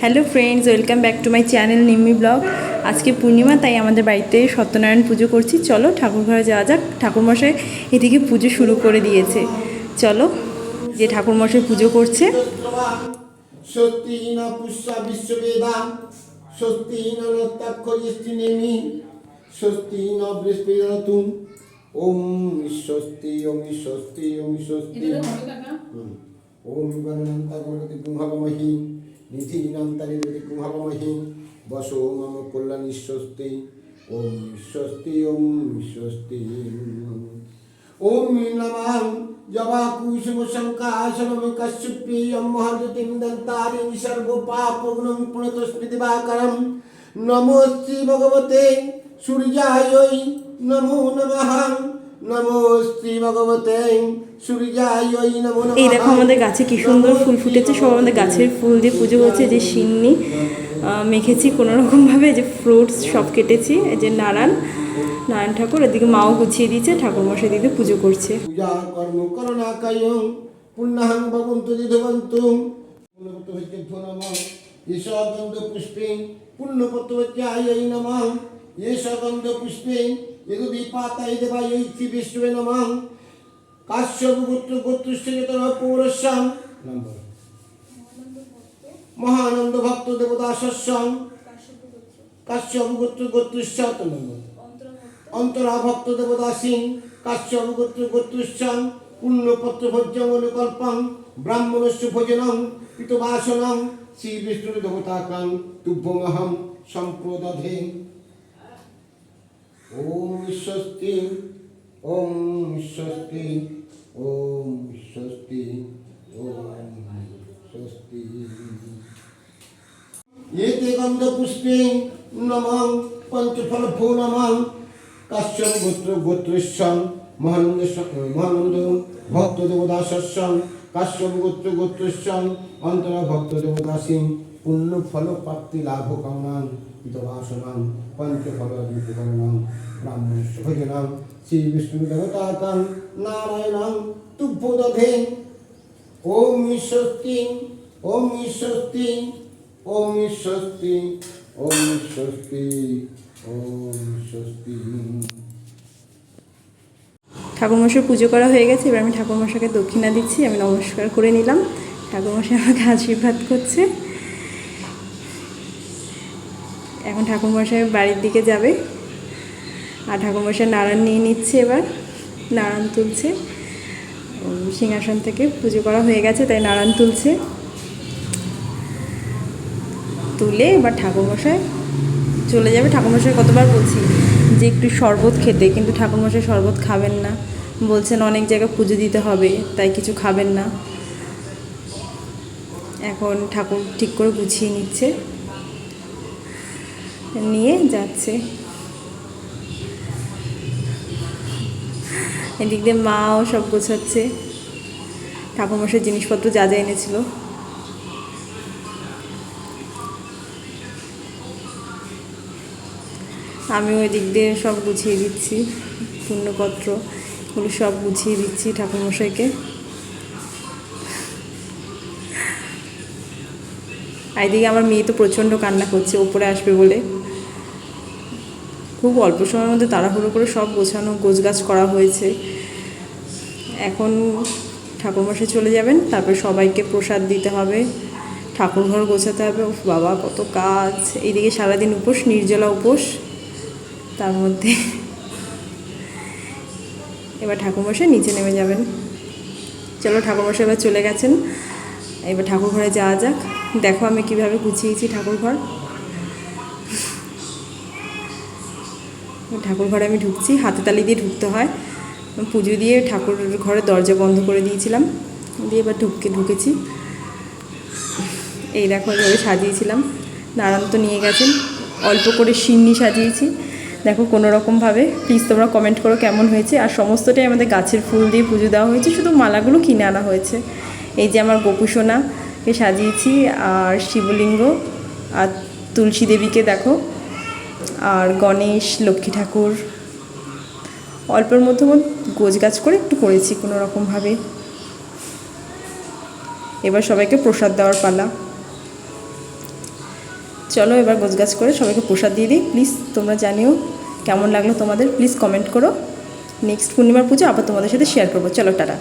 Hello friends welcome back to my channel Nimmi blog. আজকে পূর্ণিমা তাই আমাদের বাড়িতে সত্যনারায়ণ পুজো করছি। চলো ঠাকুর ঘরে যাওয়া যাক। ঠাকুরমশাই এদিকে পুজো শুরু করে দিয়েছে। চলো যে ঠাকুরমশাই পুজো করছে। স্বস্তি ন বৃহস্পতিরতুম ওম স্বস্তি ওম স্বস্তি ওম স্বস্তি ওম গণনন্তা গণপতি কুম্ভমহি নিধিনন্তারি গতি কুম্ভমহি বসো মম কল্যাণী স্বস্তি ওম স্বস্তি ওম স্বস্তি। ওম নমঃ জবা কুসুম শঙ্কাশনম কশ্যপেয়ম মহদ্যতিম দন্তারিং সর্ব পাপগুণম পুনতস্মৃতি বাকরম নমো শ্রী ভগবতে সূর্যায়, নমো নমঃ। এই দেখো আমাদের গাছে কি সুন্দর ফুল ফুটেছে। সব আমাদের গাছের ফুল দিয়ে পুজো হচ্ছে যে সিন্নি মেখেছি কোনো রকমভাবে যে ফ্রুটস সব কেটেছি এই যে নারায়ণ নারায়ণ ঠাকুর এদিকে মাও গুছিয়ে দিয়েছে ঠাকুরমশাই দিকে পুজো করছে। পূজা ঈশগন্ধ পুষ্পে নম ঈশগন্ধ পুষ্পে এগুদি পাতাই দেবায় ইতি বিষ্ণুবে নম কাশ্যপ গোত্র গোত্রশ্চ চেতন পৌরস্যাম মহানন্দ ভক্ত দেবদাসস্যাম কাশ্যপ গোত্র গোত্রশ্চাত নম্বর অন্তরা ভক্ত দেবদাসীন কাশ্যপ গোত্র গোত্রশ্চাং পুণ্যপত্র ভোজ্যং অনুকল্পং ব্রাহ্মণস্য ভোজনং। পিতবাসনং। দেবতাকাং। ওম স্বস্তি ওম স্বস্তি ওম স্বস্তি ওম স্বস্তি। এতে গন্ধপুষ্পে নমঃ পঞ্চফলভো নমঃ কাশ্যপ গোত্র গোত্রস্যং মহানন্দ মহানন্দ ভক্ত দেবদাসস্যং কাশ্যপ গোত্র গোত্রস্যং অন্তরা ভক্ত দেবদাসীং পুণ্য ফল প্রাপ্তি লাভ কামনাং পিতবাসনাং পঞ্চফল বিপকরণং ব্রাহ্মণস্য ভজনাং শ্রী বিষ্ণু দেবতাকাং নারায়ণং, তুভ্যদধে। ওম স্বস্তি ওম স্বস্তি ওম স্বস্তি ওম স্বস্তি ওম স্বস্তি ঠাকুরমশাই পুজো করা হয়ে গেছে, এবার আমি ঠাকুরমশাইকে দক্ষিণা দিচ্ছি, আমি নমস্কার করে নিলাম। ঠাকুরমশাই আমাকে আশীর্বাদ করছে। এখন ঠাকুরমশাই বাড়ির দিকে যাবে। আর ঠাকুরমশাই নারায়ণ নিয়ে নিচ্ছে এবার নারায়ণ তুলছে। সিংহাসন থেকে পুজো করা হয়ে গেছে, তাই নারায়ণ তুলছে। তুলে এবার ঠাকুরমশাই চলে যাবে। ঠাকুরমশাই কতবার বলছি যে একটু শরবত খেতে, কিন্তু ঠাকুরমশাই শরবত খাবেন না। বলছেন অনেক জায়গায় পুজো দিতে হবে, তাই কিছু খাবেন না। এখন ঠাকুর ঠিক করে গুছিয়ে নিচ্ছে। নিয়ে যাচ্ছে। এদিক দিয়ে মাও সব গোছাচ্ছে। ঠাকুরমশাই জিনিসপত্র যা যা এনেছিল। আমি ওই দিক দিয়ে সব গুছিয়ে দিচ্ছি, পূর্ণপত্র ওগুলো সব গুছিয়ে দিচ্ছি ঠাকুরমশাইকে। আর এদিকে আমার মেয়ে তো প্রচণ্ড কান্না করছে, ওপরে আসবে বলে। খুব অল্প সময়ের মধ্যে তাড়াহুড়ো করে সব গোছানো, গোছগাছ করা হয়েছে। এখন ঠাকুরমশাই চলে যাবেন, তারপর সবাইকে প্রসাদ দিতে হবে, ঠাকুরঘর গোছাতে হবে। উফ, বাবা, কত কাজ! এইদিকে সারাদিন উপোস, নির্জলা উপোস। তার মধ্যে এবার ঠাকুরমশাই নিচে নেমে যাবেন। চলো, ঠাকুরমশাই এবার চলে গেছেন। এবার ঠাকুর ঘরে যাওয়া যাক। দেখো আমি কীভাবে গুছিয়েছি ঠাকুর ঠাকুর ঘরে আমি ঢুকছি, হাতে তালি দিয়ে ঢুকতে হয়। পুজো দিয়ে ঠাকুর ঘরে দরজা বন্ধ করে দিয়েছিলাম। দিয়ে এবার ঢুকে ঢুকেছি। এই দেখো, এভাবে সাজিয়েছিলাম। নারায়ণ তো নিয়ে গেছেন। অল্প করে সিন্নি সাজিয়েছি। দেখো কোনো রকমভাবে প্লিজ তোমরা কমেন্ট করো কেমন হয়েছে। আর সমস্তটাই আমাদের গাছের ফুল দিয়ে পুজো দেওয়া হয়েছে। শুধু মালাগুলো কিনে আনা হয়েছে। এই যে আমার গোপুসোনাকে সাজিয়েছি আর শিবলিঙ্গ আর তুলসী দেবীকে দেখো। আর গণেশ, লক্ষ্মী ঠাকুর, অল্পের মধ্যে গোছ গাছ করে একটু করেছি কোনো রকমভাবে। এবার সবাইকে প্রসাদ দেওয়ার পালা। চলো এবার গোছগাছ করে সবাইকে প্রসাদ দিয়ে দিই। প্লিজ তোমরা জানিও কেমন লাগল তোমাদের। প্লিজ কমেন্ট করো। নেক্সট পূর্ণিমার পুজো আবার তোমাদের সাথে শেয়ার করব। চলো, টাটা।